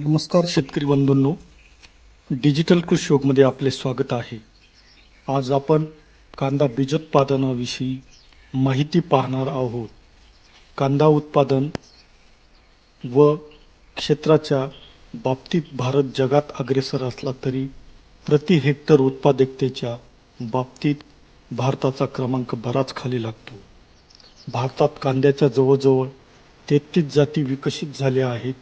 नमस्कार. शेतकरी बंधूंनो डिजिटल कृषी योगमध्ये आपले स्वागत आहे. आज आपण कांदा बीजोत्पादनाविषयी माहिती पाहणार आहोत. कांदा उत्पादन व क्षेत्राच्या बाबतीत भारत जगात अग्रेसर असला तरी प्रति हेक्टर उत्पादकतेच्या बाबतीत भारताचा क्रमांक बराच खाली लागतो. भारतात कांद्याच्या जवळजवळ तेहतीस जाती विकसित झाल्या आहेत.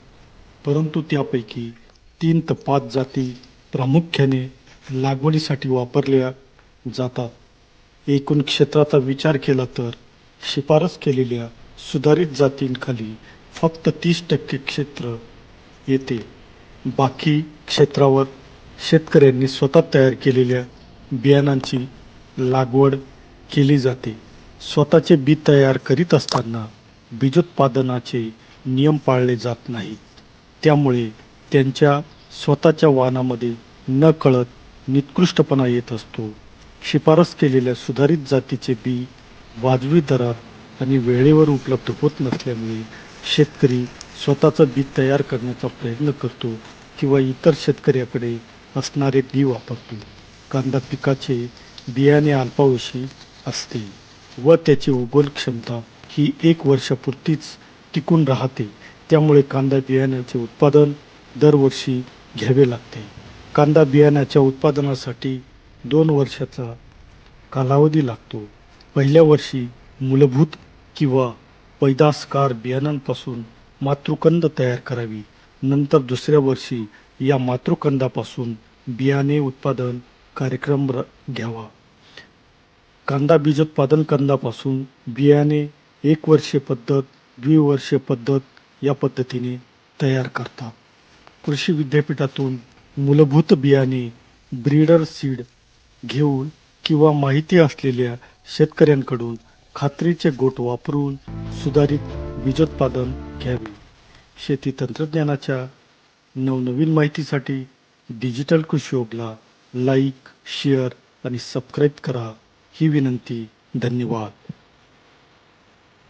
परंतु त्यापैकी तीन ते पाच जाती प्रामुख्याने लागवडीसाठी वापरल्या जातात. एकूण क्षेत्राचा विचार केला तर शिफारस केलेल्या सुधारित जातींखाली फक्त तीस टक्के क्षेत्र येते. बाकी क्षेत्रावर शेतकऱ्यांनी स्वतः तयार केलेल्या बियाणांची लागवड केली जाते. स्वतःचे बी तयार करीत असताना बीजोत्पादनाचे नियम पाळले जात नाहीत. त्यामुळे त्यांच्या स्वतःच्या वाहनामध्ये न कळत निकृष्टपणा येत असतो. शिफारस केलेल्या सुधारित जातीचे बी वाजवी दरात आणि वेळेवर उपलब्ध होत नसल्यामुळे शेतकरी स्वतःचं बी तयार करण्याचा प्रयत्न करतो किंवा इतर शेतकऱ्याकडे असणारे बी वापरतो. कांदा पिकाचे बियाणे अल्पावशी असते व त्याची उगवण क्षमता ही एक वर्षापुरतीच टिकून राहते. त्यामुळे कांदा बियाण्याचे उत्पादन दरवर्षी घ्यावे लागते. कांदा बियाण्याच्या उत्पादनासाठी दोन वर्षाचा कालावधी लागतो. पहिल्या वर्षी मूलभूत किंवा पैदासकार बियाणांपासून मातृकंद तयार करावी. नंतर दुसऱ्या वर्षी या मातृकंदापासून बियाणे उत्पादन कार्यक्रम र- घ्यावा. कांदा बीजोत्पादन कंदापासून बियाणे एक वर्षे पद्धत द्विवर्षे पद्धत या पद्धतीने तयार करतात कृषी विद्यापीठातून मूलभूत बियाणे ब्रीडर सीड घेऊन किंवा माहिती असलेल्या शेतकऱ्यांकडून खात्रीचे गोट वापरून सुधारित बीजोत्पादन घ्यावे. शेती तंत्रज्ञानाच्या नवनवीन माहितीसाठी डिजिटल कृषी योगला लाईक शेअर आणि सबस्क्राईब करा. ही विनंती धन्यवाद.